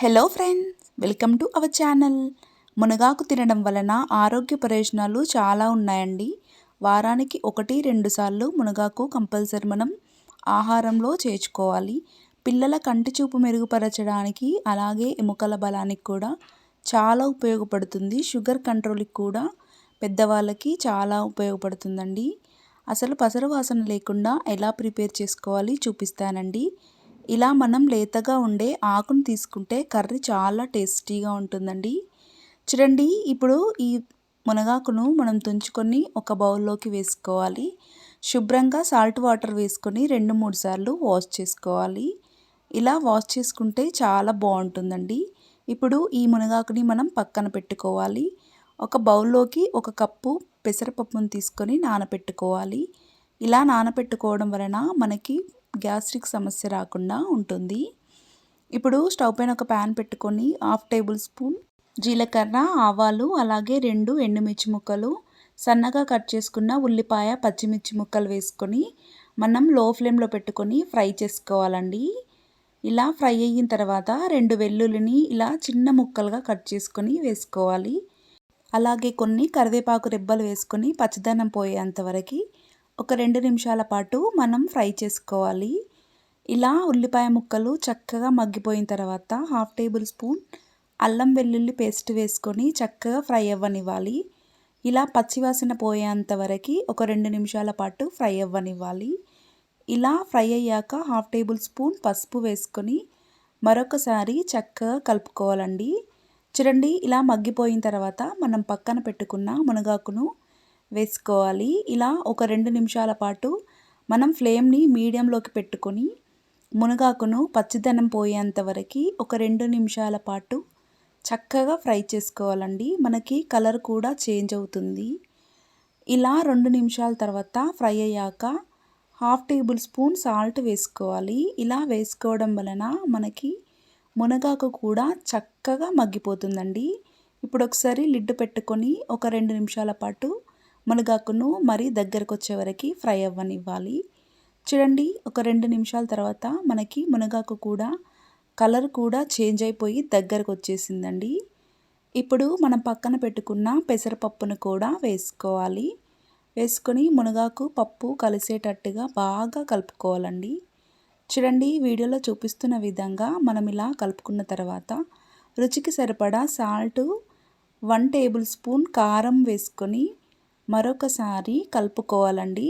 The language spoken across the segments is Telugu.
Hello friends welcome to our channel మునగాకు తినడం వలన ఆరోగ్య ప్రయోజనాలు చాలా ఉన్నాయండి. వారానికి ఒకటి రెండు సార్లు మునగాకు కంపల్సరీ మనం ఆహారంలో చేర్చుకోవాలి. పిల్లల కంటి చూపు మెరుగుపరచడానికి అలాగే ఎముకల బలానికి కూడా చాలా ఉపయోగపడుతుంది. షుగర్ కంట్రోల్కి కూడా పెద్దవాళ్ళకి చాలా ఉపయోగపడుతుందండి. అసలు పసరు వాసన లేకుండా ఎలా ప్రిపేర్ చేసుకోవాలి చూపిస్తానండి. ఇలా మనం లేతగా ఉండే ఆకును తీసుకుంటే కర్రీ చాలా టేస్టీగా ఉంటుందండి. చూడండి ఇప్పుడు ఈ మునగాకును మనం తుంచుకొని ఒక బౌల్లోకి వేసుకోవాలి. శుభ్రంగా సాల్ట్ వాటర్ వేసుకొని రెండు మూడు సార్లు వాష్ చేసుకోవాలి. ఇలా వాష్ చేసుకుంటే చాలా బాగుంటుందండి. ఇప్పుడు ఈ మునగాకుని మనం పక్కన పెట్టుకోవాలి. ఒక బౌల్లోకి ఒక కప్పు పెసరపప్పును తీసుకొని నానపెట్టుకోవాలి. ఇలా నానపెట్టుకోవడం వలన మనకి గ్యాస్ట్రిక్ సమస్య రాకుండా ఉంటుంది. ఇప్పుడు స్టవ్ పైన ఒక ప్యాన్ పెట్టుకొని హాఫ్ టేబుల్ స్పూన్ జీలకర్ర ఆవాలు అలాగే రెండు ఎండుమిర్చి ముక్కలు సన్నగా కట్ చేసుకున్న ఉల్లిపాయ పచ్చిమిర్చి ముక్కలు వేసుకొని మనం లో ఫ్లేమ్లో పెట్టుకొని ఫ్రై చేసుకోవాలండి. ఇలా ఫ్రై అయిన తర్వాత రెండు వెల్లుల్లిని ఇలా చిన్న ముక్కలుగా కట్ చేసుకొని వేసుకోవాలి. అలాగే కొన్ని కరివేపాకు రెబ్బలు వేసుకొని పచ్చదనం పోయేంతవరకు ఒక రెండు నిమిషాల పాటు మనం ఫ్రై చేసుకోవాలి. ఇలా ఉల్లిపాయ ముక్కలు చక్కగా మగ్గిపోయిన తర్వాత హాఫ్ టేబుల్ స్పూన్ అల్లం వెల్లుల్లి పేస్ట్ వేసుకొని చక్కగా ఫ్రై అవ్వనివ్వాలి. ఇలా పచ్చివాసన పోయేంత వరకు ఒక రెండు నిమిషాల పాటు ఫ్రై అవ్వనివ్వాలి. ఇలా ఫ్రై అయ్యాక హాఫ్ టేబుల్ స్పూన్ పసుపు వేసుకొని మరొకసారి చక్కగా కలుపుకోవాలండి. చూడండి ఇలా మగ్గిపోయిన తర్వాత మనం పక్కన పెట్టుకున్న మునగాకును వేసుకోవాలి. ఇలా ఒక రెండు నిమిషాల పాటు మనం ఫ్లేమ్ని మీడియంలోకి పెట్టుకొని మునగాకును పచ్చిదనం పోయేంత వరకు ఒక రెండు నిమిషాల పాటు చక్కగా ఫ్రై చేసుకోవాలండి. మనకి కలర్ కూడా చేంజ్ అవుతుంది. ఇలా రెండు నిమిషాల తర్వాత ఫ్రై అయ్యాక హాఫ్ టేబుల్ స్పూన్ సాల్ట్ వేసుకోవాలి. ఇలా వేసుకోవడం వలన మనకి మునగాకు కూడా చక్కగా మగ్గిపోతుందండి. ఇప్పుడు ఒకసారి లిడ్ పెట్టుకొని ఒక రెండు నిమిషాల పాటు మునగాకును మరీ దగ్గరకు వచ్చే వరకు ఫ్రై అవ్వనివ్వాలి. చూడండి ఒక రెండు నిమిషాల తర్వాత మనకి మునగాకు కూడా కలర్ కూడా చేంజ్ అయిపోయి దగ్గరకు వచ్చేసిందండి ఇప్పుడు మనం పక్కన పెట్టుకున్న పెసరపప్పును కూడా వేసుకోవాలి. వేసుకొని మునగాకు పప్పు కలిసేటట్టుగా బాగా కలుపుకోవాలండి. చూడండి వీడియోలో చూపిస్తున్న విధంగా మనం ఇలా కలుపుకున్న తర్వాత రుచికి సరిపడా సాల్ట్ వన్ టేబుల్ స్పూన్ కారం వేసుకొని మరొకసారి కలుపుకోవాలండి.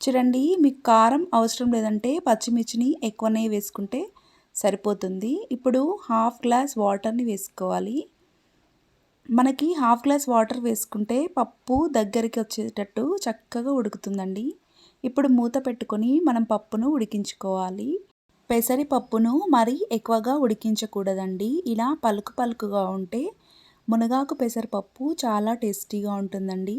చూడండి మీకు కారం అవసరం లేదంటే పచ్చిమిర్చిని ఎక్కువనే వేసుకుంటే సరిపోతుంది. ఇప్పుడు హాఫ్ గ్లాస్ వాటర్ని వేసుకోవాలి. మనకి హాఫ్ గ్లాస్ వాటర్ వేసుకుంటే పప్పు దగ్గరికి వచ్చేటట్టు చక్కగా ఉడుకుతుందండి. ఇప్పుడు మూత పెట్టుకొని మనం పప్పును ఉడికించుకోవాలి. పెసరి పప్పును మరీ ఎక్కువగా ఉడికించకూడదండి. ఇలా పలుకు పలుకుగా ఉంటే మునగాకు పెసరపప్పు చాలా టేస్టీగా ఉంటుందండి.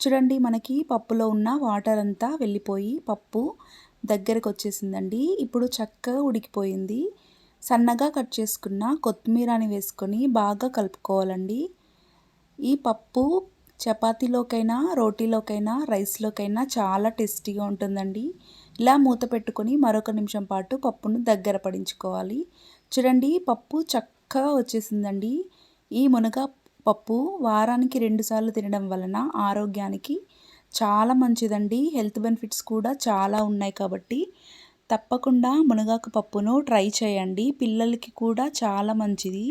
చూడండి మనకి పప్పులో ఉన్న వాటర్ అంతా వెళ్ళిపోయి పప్పు దగ్గరకు వచ్చేసిందండి ఇప్పుడు చక్కగా ఉడికిపోయింది. సన్నగా కట్ చేసుకున్న కొత్తిమీరని వేసుకొని బాగా కలుపుకోవాలండి. ఈ పప్పు చపాతీలోకైనా రోటీలోకైనా రైస్లోకైనా చాలా టేస్టీగా ఉంటుందండి. ఇలా మూత పెట్టుకొని మరొక నిమిషం పాటు పప్పును దగ్గర పడించుకోవాలి. చూడండి పప్పు చక్కగా వచ్చేసిందండి. ఈ మునగ పప్పు వారానికి రెండుసార్లు తినడం వలన ఆరోగ్యానికి చాలా మంచిదండి. హెల్త్ బెనిఫిట్స్ కూడా చాలా ఉన్నాయి కాబట్టి తప్పకుండా మునగాకు పప్పును ట్రై చేయండి. పిల్లలకి కూడా చాలా మంచిది.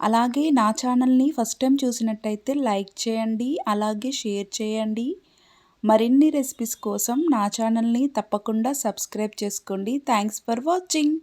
అలాగే నా ఛానల్ని ఫస్ట్ టైం చూసినట్టయితే లైక్ చేయండి అలాగే షేర్ చేయండి. మరిన్ని రెసిపీస్ కోసం నా ఛానల్ని తప్పకుండా సబ్స్క్రైబ్ చేసుకోండి. Thanks for watching.